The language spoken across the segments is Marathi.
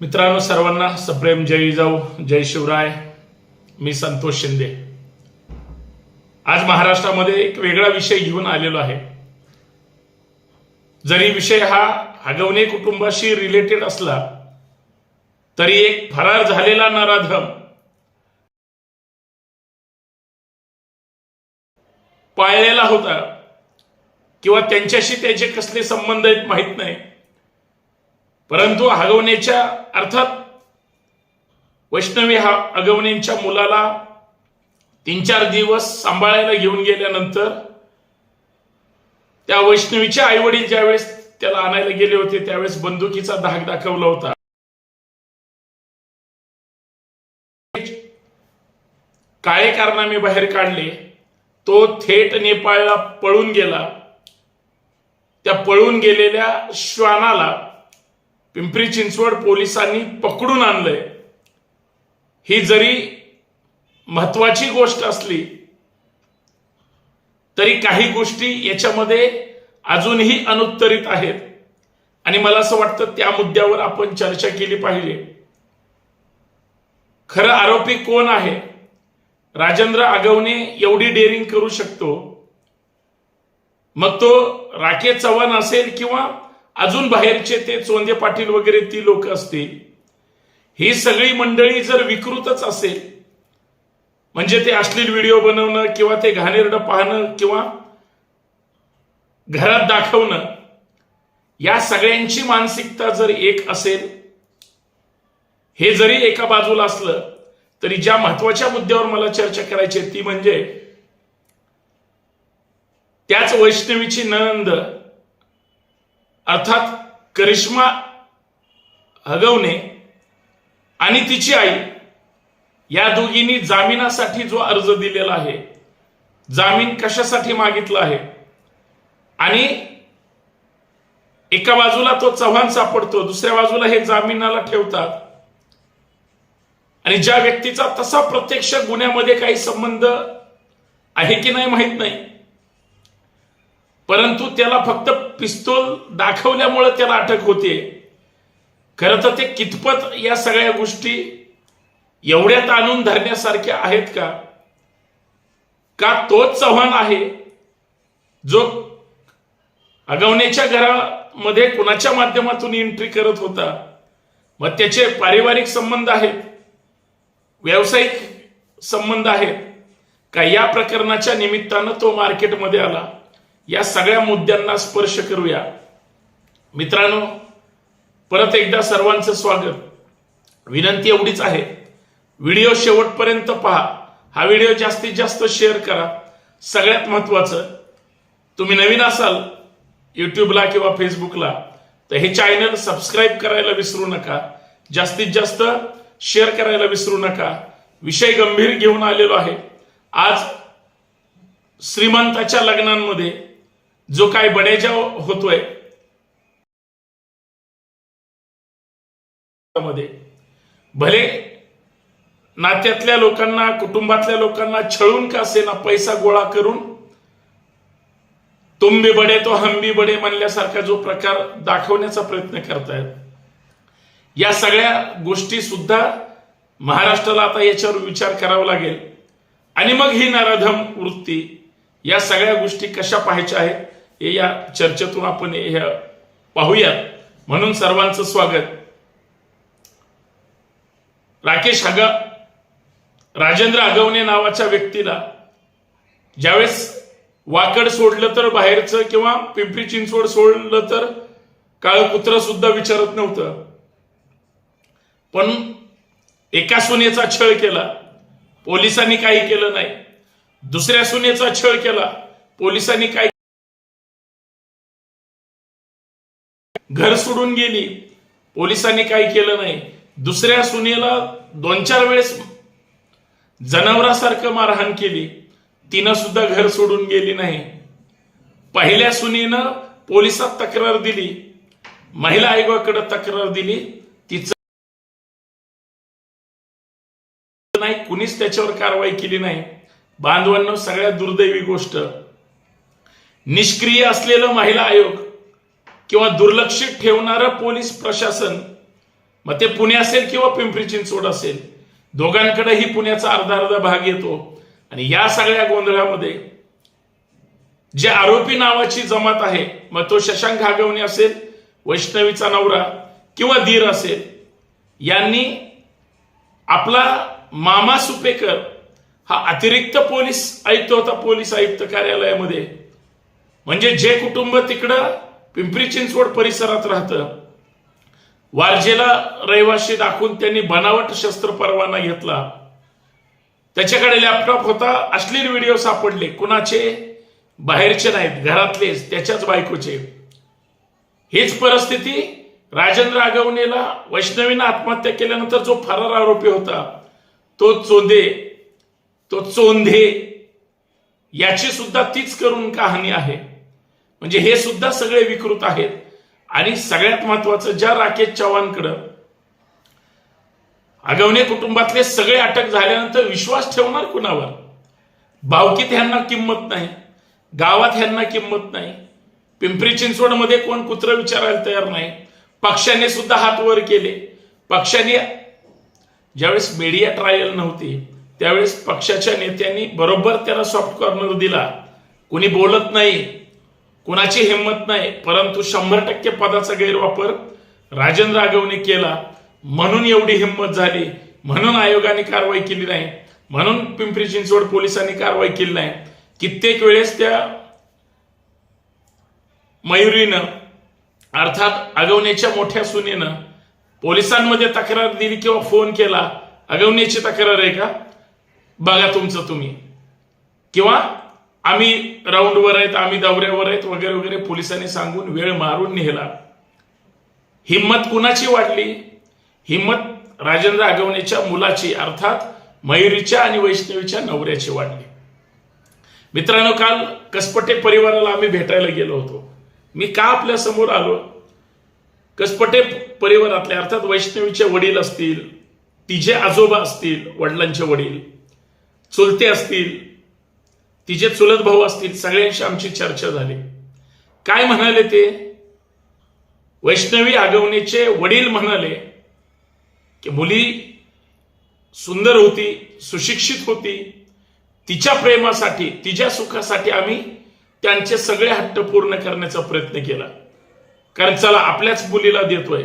मित्रांनो सर्वांना सप्रेम जय जाऊ जय शिवराय. मी संतोष शिंदे. आज महाराष्ट्रामध्ये एक वेगळा विषय घेऊन आलेलो आहे. जरी विषय हा हगवणे कुटुंबाशी रिलेटेड असला तरी एक फरार झालेला नराधम पाळलेला होता किंवा त्यांच्याशी त्याचे कसले संबंध आहेत माहीत नाही. परंतु हगवण्याच्या अर्थात वैष्णवी हा अगवणींच्या मुलाला तीन चार दिवस सांभाळायला घेऊन गेल्यानंतर त्या वैष्णवीचे आई वडील ज्यावेळेस त्याला आणायला गेले होते त्यावेळेस बंदुकीचा धाक दाखवला होता. काळे कारनामे बाहेर काढले तो थेट नेपाळला पळून गेला. त्या पळून गेलेल्या श्वानाला पिंपरी चिंचवड पोलिसांनी पकडून आणलंय. ही जरी महत्वाची गोष्ट असली तरी काही गोष्टी याच्यामध्ये अजूनही अनुत्तरित आहेत. आणि मला असं वाटतं त्या मुद्द्यावर आपण चर्चा केली पाहिजे. खरं आरोपी कोण आहे? राजेंद्र आगवणे एवढी डेअरिंग करू शकतो. मग तो राकेश चव्हाण असेल किंवा अजून बाहेरचे ते चोंदे पाटील वगैरे ती लोक असतील ही सगळी मंडळी जर विकृतच असेल म्हणजे ते अश्लील व्हिडिओ बनवणं किंवा ते घाणेरडं पाहणं किंवा घरात दाखवणं या सगळ्यांची मानसिकता जर एक असेल हे जरी एका बाजूला असलं तरी ज्या महत्त्वाच्या मुद्द्यावर मला चर्चा करायची ती म्हणजे त्याच वैष्णवीची नंद अर्थात करिश्मा हगवणे आणि तिची आई या दोघींनी जामिनासाठी जो अर्ज दिलेला आहे जामीन कशासाठी मागितला आहे? आणि एका बाजूला तो चव्हाण सापडतो दुसऱ्या बाजूला हे जामिनाला ठेवतात. आणि ज्या व्यक्तीचा तसा प्रत्यक्ष गुन्ह्यामध्ये काही संबंध आहे की नाही माहीत नाही. परंतु त्याला फक्त पिस्तूल दाखवल्यामुळे त्याला अटक होते खरं तर ते कितपत या सगळ्या गोष्टी एवढ्यात आणून धरण्यासारख्या आहेत का? का तोच चव्हाण आहे जो अगवण्याच्या घरामध्ये कुणाच्या माध्यमातून एंट्री करत होता? मग त्याचे पारिवारिक संबंध आहेत व्यावसायिक संबंध आहेत. का या प्रकरणाच्या निमित्तानं तो मार्केटमध्ये आला? या सगळ्या मुद्द्यांना स्पर्श करूया. मित्रांनो परत एकदा सर्वांचं स्वागत. विनंती एवढीच आहे. व्हिडिओ शेवटपर्यंत पहा. हा व्हिडिओ जास्तीत जास्त शेअर करा. सगळ्यात महत्वाचं तुम्ही नवीन असाल युट्यूबला किंवा फेसबुकला तर हे चॅनल सबस्क्राईब करायला विसरू नका. जास्तीत जास्त शेअर करायला विसरू नका. विषय गंभीर घेऊन आलेलो आहे. आज श्रीमंताच्या लग्नांमध्ये जो काय बडेजाव होतोय. मध्ये. भले नात्यातल्या लोकांना कुटुंबातल्या लोकांना छळून का असेना पैसा गोळा करून तुंबी बडे तो हंबी बडे म्हणल्यासारखा जो प्रकार दाखवण्याचा प्रयत्न करतायत. या सगळ्या गोष्टी सुद्धा महाराष्ट्राला आता याच्यावर विचार करावा लागेल. आणि मग ही नराधम वृत्ती या सगळ्या गोष्टी कशा पाहायच्या आहेत? हे या चर्चेतून आपण हे पाहूयात. म्हणून सर्वांचं स्वागत. राकेश हग राजेंद्र आगवणे नावाच्या व्यक्तीला ज्यावेळेस वाकड सोडलं तर बाहेरचं किंवा पिंपरी चिंचवड सोडलं तर काळकुत्र सुद्धा विचारत नव्हतं. पण एका सुनेचा छळ केला पोलिसांनी काही केलं नाही. दुसऱ्या सुनेचा छळ केला पोलिसांनी काही घर सोडून गेली. पोलिसांनी काही केलं नाही. दुसऱ्या सुनेला दोन चार वेळेस जनावरासारखं मारहाण केली. तिनं सुद्धा घर सोडून गेली नाही. पहिल्या सुनीनं पोलिसात तक्रार दिली. महिला आयोगाकडे तक्रार दिली. तिचं नाही कुणीच त्याच्यावर कारवाई केली नाही. बांधवांना सगळ्यात दुर्दैवी गोष्ट. निष्क्रिय असलेलं महिला आयोग किंवा दुर्लक्षित ठेवणारं पोलीस प्रशासन मग ते पुणे असेल किंवा पिंपरी चिंचवड असेल दोघांकडेही पुण्याचा अर्धा अर्धा भाग येतो. आणि या सगळ्या गोंधळामध्ये जे आरोपी नावाची जमात आहे मग तो शशांक घागवणे असेल वैष्णवीचा नवरा किंवा धीर असेल यांनी आपला मामा सुपेकर हा अतिरिक्त पोलीस आयुक्त होता पोलीस आयुक्त कार्यालयामध्ये. म्हणजे जे कुटुंब तिकडं पिंपरी चिंचवड परिसरात राहतं. वारजेला रहिवाशी दाखवून त्यांनी बनावट शस्त्र परवाना घेतला. त्याच्याकडे लॅपटॉप होता अश्लील व्हिडिओ सापडले. कुणाचे? बाहेरचे नाहीत घरातलेच त्याच्याच बायकोचे. हीच परिस्थिती राजेंद्र आगवणेला वैष्णवीनं आत्महत्या केल्यानंतर जो फरार आरोपी होता तो चोंदे तो चोंधे याची सुद्धा तीच करून कहाणी आहे. म्हणजे हे सुद्धा सगळे विकृत आहेत. आणि सगळ्यात महत्वाचं ज्या राकेश चव्हाणकडं आगवणे कुटुंबातले सगळे अटक झाल्यानंतर विश्वास ठेवणार कुणावर? भावकीत ह्यांना किंमत नाही गावात ह्यांना किंमत नाही पिंपरी चिंचवडमध्ये कोण कुत्र विचारायला तयार नाही पक्षाने सुद्धा हात वर केले. पक्षाने ज्यावेळेस मीडिया ट्रायल नव्हती त्यावेळेस पक्षाच्या नेत्यांनी बरोबर त्याला सॉफ्ट कॉर्नर दिला. कुणी बोलत नाही. कुणाची हिंमत नाही. परंतु शंभर टक्के पदाचा गैरवापर राजेंद्र आगवने केला. म्हणून एवढी हिंमत झाली. म्हणून आयोगाने कारवाई केली नाही. म्हणून पिंपरी चिंचवड पोलिसांनी कारवाई केली नाही. कित्येक वेळेस त्या मयुरीनं अर्थात अगवण्याच्या मोठ्या सुनेनं पोलिसांमध्ये तक्रार दिली किंवा फोन केला. अगवण्याची तक्रार आहे का? बघा तुमचं तुम्ही. किंवा आम्ही राऊंडवर आहेत आम्ही दौऱ्यावर आहेत वगैरे वगैरे पोलिसांनी सांगून वेळ मारून नेला. हिंमत कुणाची वाढली? हिंमत राजेंद्र आगवणेच्या मुलाची अर्थात मयुरीच्या आणि वैष्णवीच्या नवऱ्याची वाढली. मित्रांनो काल कसपटे परिवाराला आम्ही भेटायला गेलो होतो. मी का आपल्यासमोर आलो? कसपटे परिवारातले अर्थात वैष्णवीचे वडील असतील तिचे आजोबा असतील वडिलांचे वडील चुलते असतील तिचे चुलत भाऊ असतील सगळ्यांशी आमची चर्चा झाली. काय म्हणाले ते? वैष्णवी आगवणीचे वडील म्हणाले की मुली सुंदर होती सुशिक्षित होती. तिच्या प्रेमासाठी तिच्या सुखासाठी आम्ही त्यांचे सगळे हट्ट पूर्ण करण्याचा प्रयत्न केला. कारण चला आपल्याच मुलीला देतोय.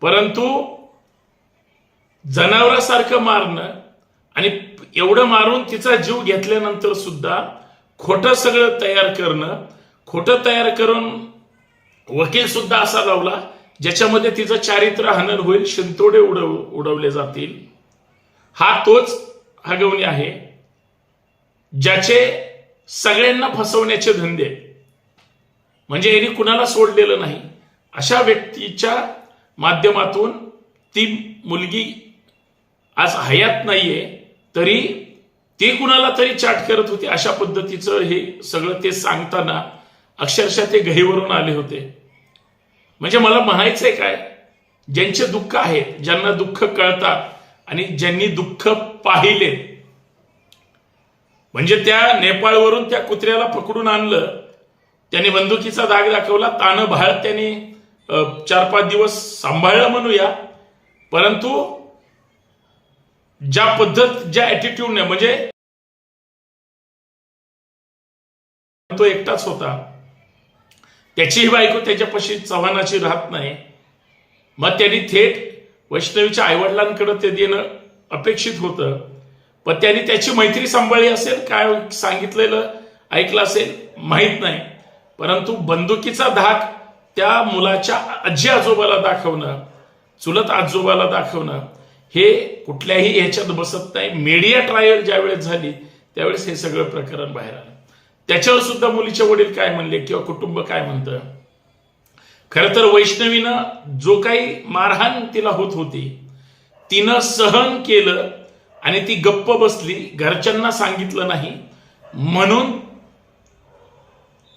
परंतु जनावरासारखं मारणं आणि एवढं मारून तिचा जीव घेतल्यानंतर सुद्धा खोटं सगळं तयार करणं खोटं तयार करून वकील सुद्धा असा लावला ज्याच्यामध्ये तिचं चारित्र्य हनन होईल शिंतोडे उडव उडवले जातील. हा तोच हगवणी आहे ज्याचे सगळ्यांना फसवण्याचे धंदे. म्हणजे यांनी कुणाला सोडलेलं नाही. अशा व्यक्तीच्या माध्यमातून ती मुलगी आज हयात नाहीये. तरी ते कुणाला तरी चाट करत होती अशा पद्धतीचं हे सगळं ते सांगताना अक्षरशः ते गहीवरून आले होते. म्हणजे मला म्हणायचंय काय? ज्यांचे दुःख आहेत ज्यांना दुःख कळतात आणि ज्यांनी दुःख पाहिले म्हणजे त्या नेपाळवरून त्या कुत्र्याला पकडून आणलं त्याने बंदुकीचा दाग दाखवला तानं भाळ त्याने चार पाच दिवस सांभाळलं म्हणूया परंतु ज्या पद्धत ज्या ॲटिट्यूडने म्हणजे तो एकटाच होता. त्याचीही बायको त्याच्यापाशी चव्हाणाची राहत नाही. मग त्यांनी थेट वैष्णवीच्या आईवडिलांकडे ते देणं अपेक्षित होतं. पण त्यांनी त्याची मैत्री सांभाळली असेल काय सांगितलेलं ऐकलं असेल माहीत नाही. परंतु बंदुकीचा धाक त्या मुलाच्या आजी आजोबाला दाखवणं चुलत आजोबाला दाखवणं हे कुठल्याही ह्याच्यात बसत नाही. मीडिया ट्रायल ज्यावेळेस झाली त्यावेळेस हे सगळं प्रकरण बाहेर आलं. त्याच्यावर सुद्धा मुलीचे वडील काय म्हणले किंवा कुटुंब काय म्हणतं? खरं तर वैष्णवीनं जो काही मारहाण तिला होत होती तिनं सहन केलं आणि ती गप्प बसली घरच्यांना सांगितलं नाही. म्हणून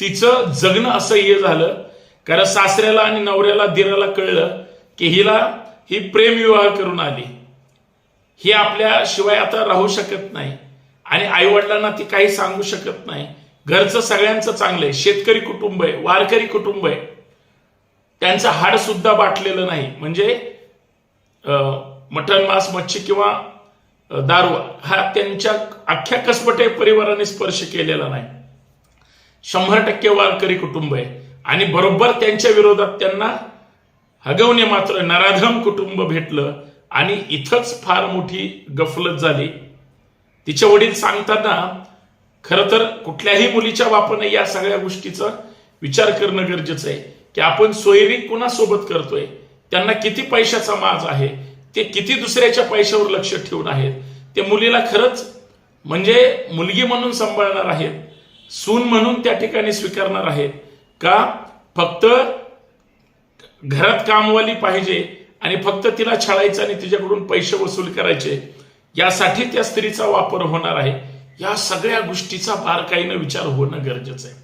तिचं जगणं असह्य झालं. कारण सासऱ्याला आणि नवऱ्याला दिराला कळलं की हिला ही प्रेमविवाह करून आली. ही आपल्याशिवाय आता राहू शकत नाही. आणि आईवडिलांना ती काही सांगू शकत नाही. घरचं सगळ्यांचं चांगलं आहे. शेतकरी कुटुंब आहे वारकरी कुटुंब आहे. त्यांचं हाड सुद्धा बाटलेलं नाही. म्हणजे मटण मांस मच्छी किंवा दारू हा त्यांच्या अख्ख्या कसबटे परिवाराने स्पर्श केलेला नाही. शंभर टक्के वारकरी कुटुंब आहे. आणि बरोबर त्यांच्या विरोधात त्यांना हगवणे मात्र नराधम कुटुंब भेटलं. आणि इथंच फार मोठी गफलत झाली. तिचे वडील सांगताना खरं तर कुठल्याही मुलीच्या बापाने या सगळ्या गोष्टीचा विचार करणं गरजेचं आहे की आपण सोयरी कुणासोबत करतोय? त्यांना किती पैशाचा माज आहे? ते किती दुसऱ्याच्या पैशावर लक्ष ठेवून आहेत? ते मुलीला खरंच म्हणजे मुलगी म्हणून सांभाळणार आहेत? सून म्हणून त्या ठिकाणी स्वीकारणार आहेत? का फक्त घरात कामवाली पाहिजे आणि फक्त तिला छळायचं आणि तिच्याकडून पैसे वसूल करायचे यासाठी त्या स्त्रीचा वापर होणार आहे. या सगळ्या गोष्टीचा बारकाईनं विचार होणं गरजेचं आहे.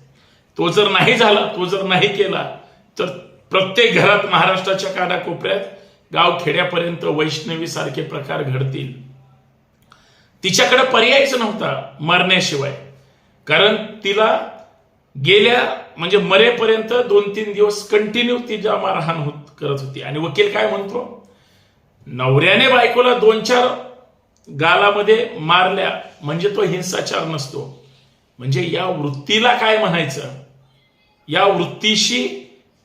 तो जर नाही झाला तो जर नाही केला तर प्रत्येक घरात महाराष्ट्राच्या कानाकोपऱ्यात गाव खेड्यापर्यंत वैष्णवी सारखे प्रकार घडतील. तिच्याकडे पर्यायच नव्हता मरण्याशिवाय. कारण तिला गेल्या म्हणजे मरेपर्यंत दोन तीन दिवस कंटिन्यू तिच्या मारहाण होत करत होती. आणि वकील काय म्हणतो? नवऱ्याने बायकोला दोन चार गालामध्ये मारल्या म्हणजे तो हिंसाचार नसतो. म्हणजे या वृत्तीला काय म्हणायचं? या वृत्तीशी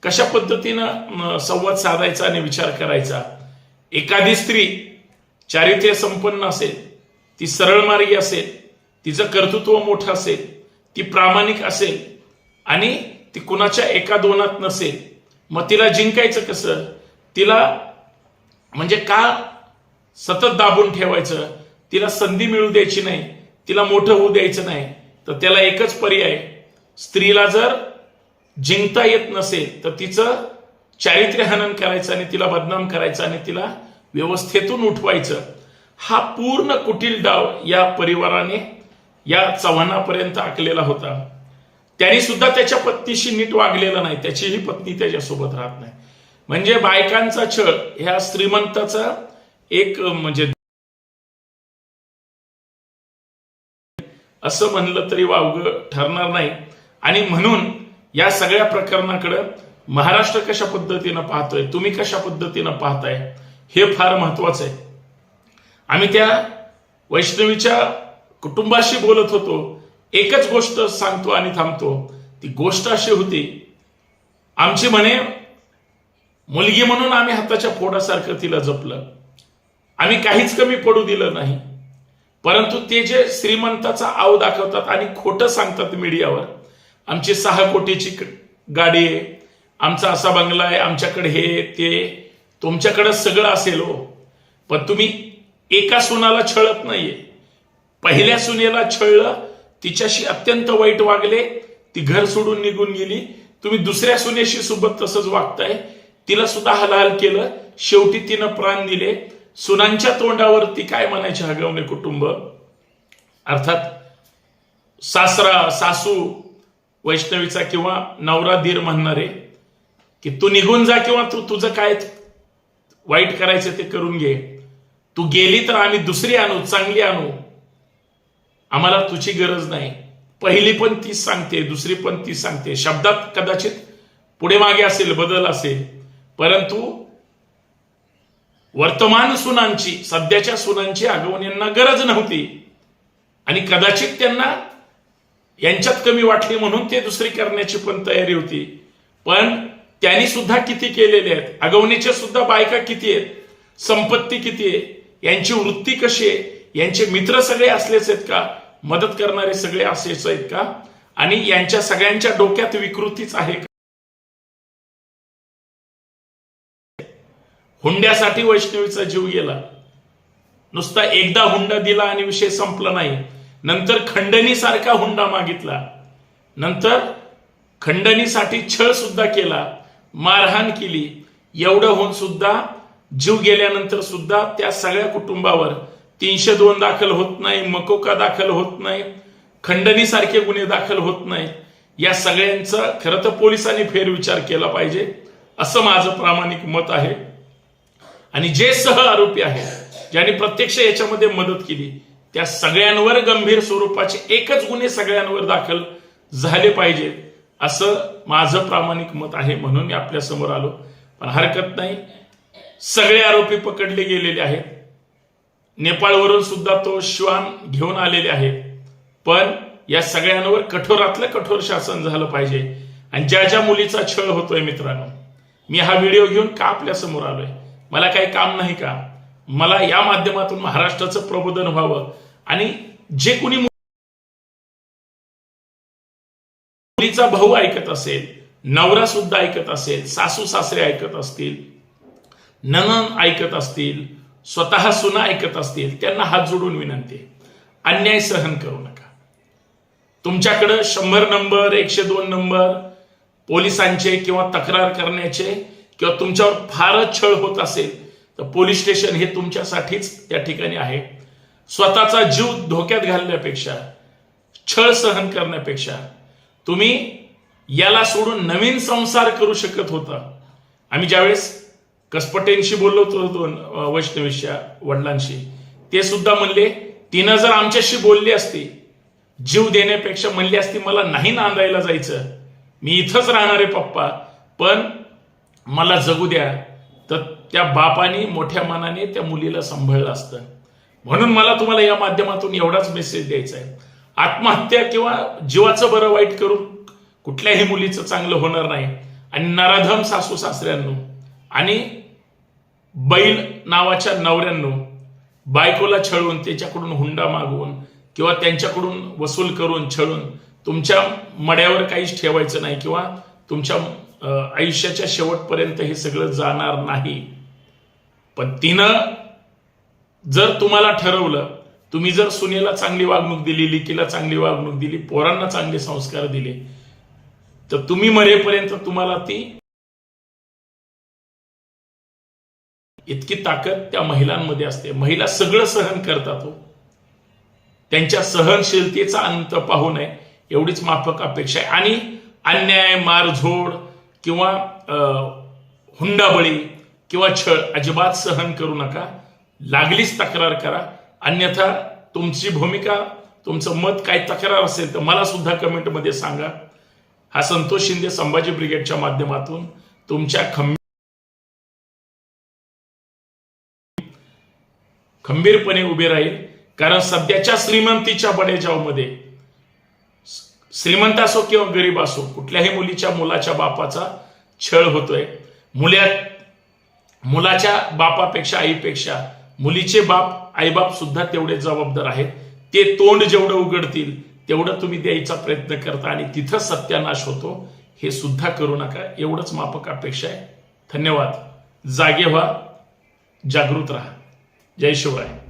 कशा पद्धतीनं संवाद साधायचा आणि विचार करायचा? एखादी स्त्री चारित्र्य संपन्न असेल ती सरळ मार्गी असेल तिचं कर्तृत्व मोठं असेल ती प्रामाणिक असेल आणि ती कुणाच्या एका दोनात नसेल मग तिला जिंकायचं कसं? तिला म्हणजे का सतत दाबून ठेवायचं? तिला संधी मिळू द्यायची नाही तिला मोठं होऊ द्यायचं नाही तर त्याला एकच पर्याय स्त्रीला जर जिंकता येत नसेल तर तिचं चारित्र्य हनन करायचं आणि तिला बदनाम करायचं आणि तिला व्यवस्थेतून उठवायचं. हा पूर्ण कुटील डाव या परिवाराने या चव्हाणापर्यंत आखलेला होता. त्यांनी सुद्धा त्याच्या पत्नीशी नीट वागलेलं नाही. त्याचीही पत्नी त्याच्यासोबत राहत नाही. म्हणजे बायकांचा छळ ह्या श्रीमंताचा एक म्हणजे असं म्हणलं तरी वावग ठरणार नाही. आणि म्हणून या सगळ्या प्रकरणाकडं महाराष्ट्र कशा पद्धतीनं पाहतोय तुम्ही कशा पद्धतीनं पाहताय हे फार महत्वाचं आहे. आम्ही त्या वैष्णवीच्या कुटुंबाशी बोलत होतो. एकच गोष्ट सांगतो आणि थांबतो. ती गोष्ट अशी होती आमची म्हणे मुलगी म्हणून आम्ही हाताच्या फोडासारखं तिला जपलं. आम्ही काहीच कमी पडू दिलं नाही. परंतु ते जे श्रीमंताचा आव दाखवतात आणि खोटं सांगतात मीडियावर आमची सहा कोटीची गाडी आहे आमचा असा बंगला आहे आमच्याकडे हे ते तुमच्याकडं सगळं असेल हो. पण तुम्ही एका सुनाला छळत नाहीये. पहिल्या सुनेला छळलं तिच्याशी अत्यंत वाईट वागले ती घर सोडून निघून गेली. तुम्ही दुसऱ्या सुनेशी सोबत तसंच वागताय. तिला सुद्धा हलाल केलं. शेवटी तिनं प्राण दिले. सुनांच्या तोंडावरती काय म्हणायचे हगवणे कुटुंब? अर्थात सासरा सासू वैष्णवीचा किंवा नवरा धीर म्हणणारे की तू निघून जा किंवा तू तुझं काय वाईट करायचं ते करून घे. तू गेली तर आम्ही दुसरी आणू चांगली आणू. आम्हाला तुझी गरज नाही. पहिली पण तीच सांगते दुसरी पण तीच सांगते. शब्दात कदाचित पुढे मागे असेल बदल असेल. परंतु वर्तमान सुनांची सध्याच्या सुनांची आगवण्यांना गरज नव्हती. आणि कदाचित त्यांना यांच्यात कमी वाटली म्हणून ते दुसरी करण्याची पण तयारी होती. पण त्यांनी सुद्धा किती केलेले आहेत? अगवणीच्या सुद्धा बायका किती आहेत? संपत्ती किती आहे? यांची वृत्ती कशी आहे? यांचे मित्र सगळे असलेच आहेत का? मदत करणारे सगळे असेच आहेत का? आणि यांच्या सगळ्यांच्या डोक्यात विकृतीच आहे का? हुंड्यासाठी वैष्णवीचा जीव गेला. नुसता एकदा हुंडा दिला आणि विषय संपला नाही. नंतर खंडणीसारखा हुंडा मागितला. नंतर खंडणीसाठी छळ सुद्धा केला. मारहाण केली. एवढं होऊन सुद्धा जीव गेल्यानंतर सुद्धा त्या सगळ्या कुटुंबावर तीनशे दोन दाखल होत नाही मकोका दाखल होत नाही खंडणीसारखे गुन्हे दाखल होत नाही. या सगळ्यांचा खरं तर पोलिसांनी फेरविचार केला पाहिजे असं माझं प्रामाणिक मत आहे. आणि जे सह आरोपी आहेत ज्यांनी प्रत्यक्ष याच्यामध्ये मदत केली त्या सगळ्यांवर गंभीर स्वरूपाचे एकच गुन्हे सगळ्यांवर दाखल झाले पाहिजेत असं माझं प्रामाणिक मत आहे म्हणून मी आपल्यासमोर आलो. पण हरकत नाही सगळे आरोपी पकडले गेलेले आहेत. नेपाळवरून सुद्धा तो श्वान घेऊन आलेले आहे पण या सगळ्यांवर कठोरातलं कठोर शासन झालं पाहिजे. आणि ज्या ज्या मुलीचा छळ होतोय मित्रांनो मी हा व्हिडिओ घेऊन का आपल्यासमोर आलोय? मला काही काम नाही का? मला या माध्यमातून महाराष्ट्राचं प्रबोधन व्हावं. आणि जे कुणी मुलीचा भाऊ ऐकत असेल नवरा सुद्धा ऐकत असेल सासू सासरे ऐकत असतील ननन ऐकत असतील स्वतः सुना ऐकत असतील त्यांना हात जोडून विनंती आहे. अन्याय सहन करू नका. तुमच्याकडं शंभर नंबर एकशे दोन नंबर पोलिसांचे किंवा तक्रार करण्याचे किंवा तुमच्यावर फारच छळ होत असेल तर पोलीस स्टेशन हे तुमच्यासाठीच त्या ठिकाणी आहे. स्वतःचा जीव धोक्यात घालण्यापेक्षा छळ सहन करण्यापेक्षा तुम्ही याला सोडून नवीन संसार करू शकत होता. आम्ही ज्यावेळेस कसपटेंशी बोललो होतो दोन वैष्णवीच्या वडिलांशी. ते सुद्धा म्हणले तिनं जर आमच्याशी बोलली असती जीव देण्यापेक्षा म्हणली असती मला नाही नांदायला जायचं. मी इथंच राहणार आहे पप्पा. पण मला जगू द्या. तर त्या बापाने मोठ्या मनाने त्या मुलीला सांभाळलं असतं. म्हणून मला तुम्हाला या माध्यमातून एवढाच मेसेज द्यायचा आहे. आत्महत्या किंवा जीवाचं बरं वाईट करून कुठल्याही मुलीचं चांगलं होणार नाही. आणि नराधम सासू सासऱ्यांनो आणि बैल नावाच्या नवऱ्यांनो बायकोला छळून त्याच्याकडून हुंडा मागवून किंवा त्यांच्याकडून वसूल करून छळून तुमच्या मड्यावर काहीच ठेवायचं नाही किंवा तुमच्या आयुष्याच्या शेवटपर्यंत हे सगळं जाणार नाही. पण तिनं जर तुम्हाला ठरवलं तुम्ही जर सुनेला चांगली वागणूक दिली लिकीला चांगली वागणूक दिली पोरांना चांगले संस्कार दिले तर तुम्ही मरेपर्यंत तुम्हाला ती इतकी ताकद त्या महिलांमध्ये असते. महिला सगळं सहन करतात हो. त्यांच्या सहनशीलतेचा अंत पाहू नये एवढीच माफक अपेक्षा आहे. आणि अन्याय मारझोड किंवा हुंडाबळी किंवा छळ अजिबात सहन करू नका. लागलीच तक्रार करा. अन्यथा तुमची भूमिका तुमचं मत काय तक्रार असेल तर मला सुद्धा कमेंटमध्ये सांगा. हा संतोष शिंदे संभाजी ब्रिगेडच्या माध्यमातून तुमच्या खंबी खंबीरपणे उभे राहील. कारण सध्याच्या श्रीमंतीच्या बडेजावमध्ये श्रीमंत असो किंवा गरीब असो कुठल्याही मुलीच्या मुलाच्या बापाचा छळ होतोय. मुल्या मुलाच्या बापापेक्षा आईपेक्षा मुलीचे बाप आईबाप सुद्धा तेवढे जबाबदार आहेत. ते तोंड जेवढं उघडतील तेवढं तुम्ही द्यायचा प्रयत्न करता आणि तिथं सत्यानाश होतो. हे सुद्धा करू नका. एवढंच मापक अपेक्षा आहे. धन्यवाद. जागे व्हा. जागृत राहा. जय शिवराय